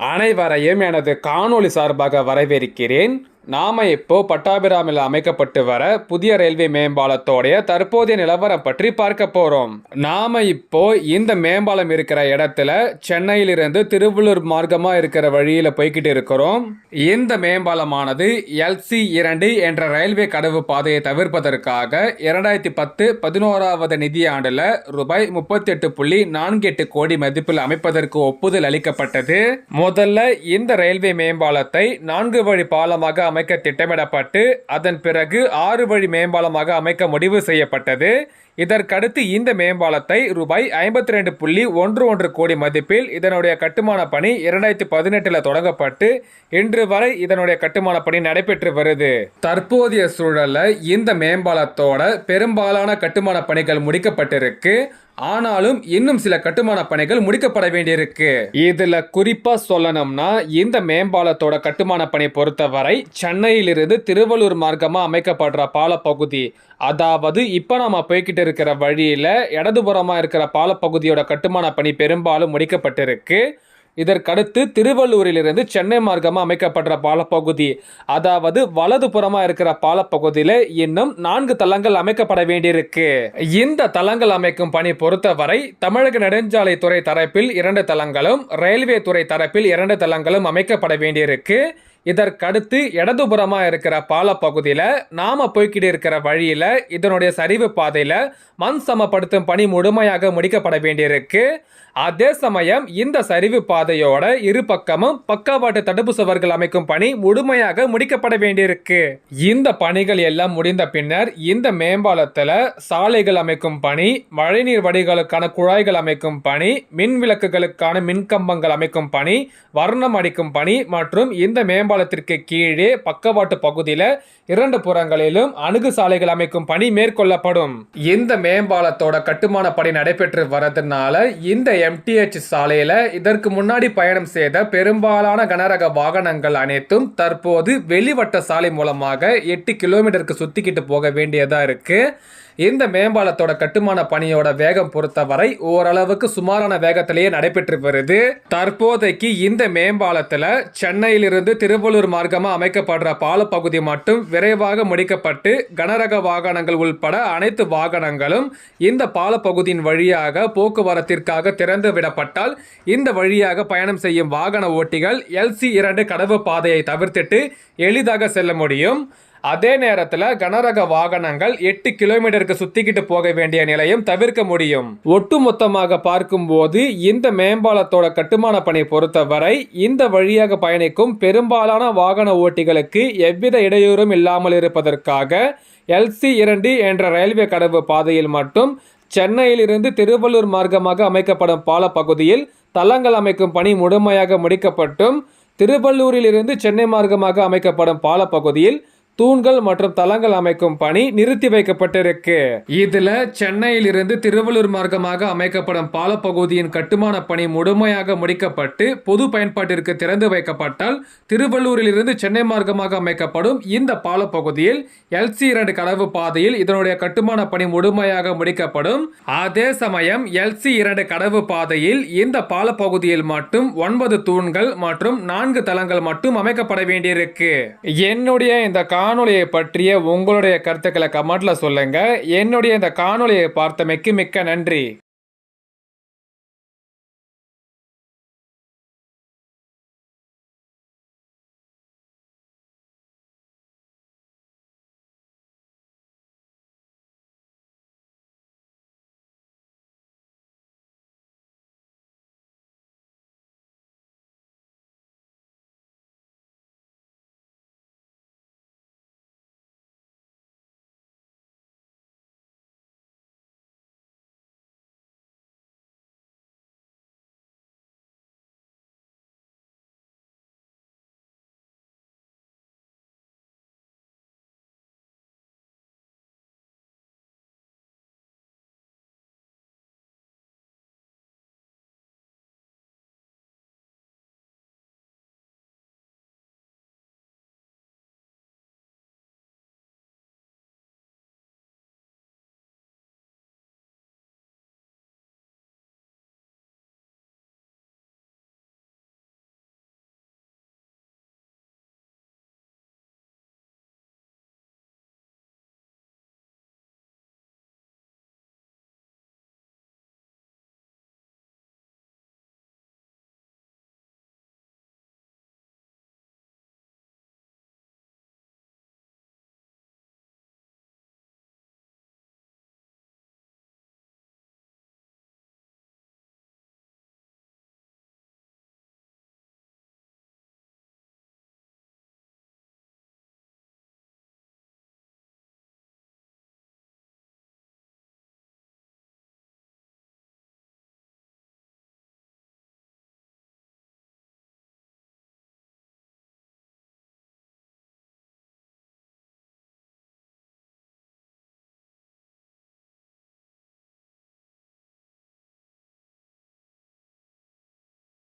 அனைவரையும் எனது காணொளி சார்பாக வரவேற்கிறேன். நாம இப்போ பட்டாபிராமில் அமைக்கப்பட்டு வர புதிய ரயில்வே மேம்பாலத்தோடைய தற்போதைய நிலவரம் பற்றி பார்க்க போறோம். நாம இப்போ இந்த மேம்பாலம் இருக்கிற இடத்துல சென்னையிலிருந்து திருவள்ளூர் மார்க்கமா இருக்கிற வழியில போய்கிட்டு இருக்கிறோம். இந்த மேம்பாலமானது எல்சி இரண்டு என்ற ரயில்வே கடவு பாதையை தவிர்ப்பதற்காக இரண்டாயிரத்தி பத்து பதினோராவது நிதியாண்டுல ரூபாய் முப்பத்தி எட்டு புள்ளி நான்கு எட்டு கோடி மதிப்பில் அமைப்பதற்கு ஒப்புதல் அளிக்கப்பட்டது. முதல்ல இந்த ரயில்வே மேம்பாலத்தை நான்கு வழி பாலமாக அமைக்க திட்டமிடப்பட்டு அதன் பிறகு ஆறு வழி மேம்பாலமாக அமைக்க முடிவு செய்யப்பட்டது. இதற்கடுத்து இந்த மேம்பாலத்தை ரூபாய் ஐம்பத்தி ரெண்டு புள்ளி ஒன்று ஒன்று கோடி மதிப்பில் இதனுடைய கட்டுமான பணி இரண்டாயிரத்தி பதினெட்டில் தொடங்கப்பட்டு இன்று வரை இதனுடைய கட்டுமான பணி நடைபெற்று வருது. தற்போதைய சூழலில் இந்த மேம்பாலத்தோட பெரும்பாலான கட்டுமான பணிகள் முடிக்கப்பட்டிருக்கு. ஆனாலும் இன்னும் சில கட்டுமான பணிகள் முடிக்கப்பட வேண்டியிருக்கு. இதுல குறிப்பா சொல்லணும்னா இந்த மேம்பாலத்தோட கட்டுமான பணி பொறுத்தவரை சென்னையிலிருந்து திருவள்ளூர் மார்க்கமா அமைக்கப்படுற பாலப்பகுதி அதாவது இப்ப நாம போய்கிட்டு இருக்கிற வழியில இடதுபுறமா இருக்கிற பாலப்பகுதியோட கட்டுமான பணி பெரும்பாலும் முடிக்கப்பட்டிருக்கு. இதற்கடுத்து திருவள்ளூரிலிருந்து சென்னை மார்க்கமாக அமைக்கப்படுற பாலப்பகுதி அதாவது வலது புறமா இருக்கிற பாலப்பகுதியில் இன்னும் நான்கு தளங்கள் அமைக்கப்பட வேண்டியிருக்கு. இந்த தளங்கள் அமைக்கும் பணி பொறுத்தவரை தமிழக நெடுஞ்சாலைத்துறை தரப்பில் இரண்டு தளங்களும் ரயில்வே துறை தரப்பில் இரண்டு தளங்களும் அமைக்கப்பட வேண்டியிருக்கு. இதற்கடுத்து இடதுபுறமாக இருக்கிற பாலப்பகுதியில் நாம போய்கிட்டு இருக்கிற வழியில் இதனுடைய சரிவு பாதையில் மண் சமப்படுத்தும் பணி முழுமையாக முடிக்கப்பட வேண்டியிருக்கு. அதே சமயம் இந்த சரிவு பாதையோட இரு பக்கமும் பக்கவாட்டு தடுப்பு சுவர்கள் அமைக்கும் பணி முழுமையாக முடிக்கப்பட வேண்டியிருக்கு. இந்த பணிகள் எல்லாம் முடிந்த பின்னர் இந்த மேம்பாலத்தில் சாலைகள் அமைக்கும் பணி மழைநீர் வடிகளுக்கான குழாய்கள் அமைக்கும் பணி மின் விளக்குகளுக்கான மின்கம்பங்கள் அமைக்கும் பணி வர்ணம் அடிக்கும் பணி மற்றும் இந்த மேம்பாலத்திற்கு கீழே பக்கவாட்டு பகுதியில் இரண்டு புறங்களிலும் அணுகு சாலைகள் அமைக்கும் பணி மேற்கொள்ளப்படும். இந்த மேம்பாலத்தோட கட்டுமான பணி நடைபெற்று வரதுனால இந்த எம்டிஹெச் சாலையில் இதற்கு முன்னாடி பயணம் செய்த பெரும்பாலான கனரக வாகனங்கள் அனைத்தும் தற்போது வெளிவட்ட சாலை மூலமாக எட்டு கிலோமீட்டருக்கு சுத்திக்கிட்டு போக வேண்டியதாக இருக்கு. இந்த மேம்பாலத்தோட கட்டுமான பணியோட வேகம் பொறுத்தவரை ஓரளவுக்கு சுமாரான வேகத்திலேயே நடைபெற்று வருது தற்போதைக்கு இந்த மேம்பாலத்துல சென்னையிலிருந்து திருவள்ளூர் மார்க்கமா அமைக்கப்படுற பாலப்பகுதி மட்டும் விரைவாக முடிக்கப்பட்டு கனரக வாகனங்கள் உள்பட அனைத்து வாகனங்களும் இந்த பாலப்பகுதியின் வழியாக போக்குவரத்திற்காக திறந்து விடப்பட்டால் இந்த வழியாக பயணம் செய்யும் வாகன ஓட்டிகள் எல்சி இரண்டு கடவு பாதையை தவிர்த்துட்டு எளிதாக செல்ல முடியும். அதே நேரத்தில் கனரக வாகனங்கள் எட்டு கிலோமீட்டருக்கு சுத்திக்கிட்டு போக வேண்டிய நிலையும் தவிர்க்க முடியும். ஒட்டுமொத்தமாக பார்க்கும்போது இந்த மேம்பாலத்தோட கட்டுமான பணி பொறுத்தவரை இந்த வழியாக பயணிக்கும் பெரும்பாலான வாகன ஓட்டிகளுக்கு எவ்வித இடையூறும் இல்லாமல் இருப்பதற்காக எல்சி இரண்டு என்ற ரயில்வே கடவு பாதையில் மட்டும் சென்னையிலிருந்து திருவள்ளூர் மார்க்கமாக அமைக்கப்படும் பாலப்பகுதியில் தளங்கள் அமைக்கும் பணி முழுமையாக முடிக்கப்பட்டும். திருவள்ளூரிலிருந்து சென்னை மார்க்கமாக அமைக்கப்படும் பாலப்பகுதியில் தூண்கள் மற்றும் தளங்கள் அமைக்கும் பணி நிறுத்தி வைக்கப்பட்டிருக்கு. இதுல சென்னையிலிருந்து திருவள்ளூர் மார்க்கமாக அமைக்கப்படும் பாலப்பகுதியின் கட்டுமான பணி முழுமையாக முடிக்கப்பட்டு பொது பயன்பாட்டிற்கு திறந்து வைக்கப்பட்டால் திருவள்ளூரிலிருந்து சென்னை மார்க்கமாக அமைக்கப்படும் இந்த பாலப்பகுதியில் எல்சி இரண்டு கடவு பாதையில் இதனுடைய கட்டுமான பணி முழுமையாக முடிக்கப்படும். அதே சமயம் எல்சி இரண்டு கடவு பாதையில் இந்த பாலப்பகுதியில் மட்டும் ஒன்பது தூண்கள் மற்றும் நான்கு தளங்கள் மட்டும் அமைக்கப்பட வேண்டியிருக்கு. என்னுடைய இந்த கா காணொலியை பற்றிய உங்களுடைய கருத்துக்களை கமெண்ட்ல சொல்லுங்க. என்னுடைய இந்த காணொலியை பார்த்தமைக்கு மிக்க நன்றி.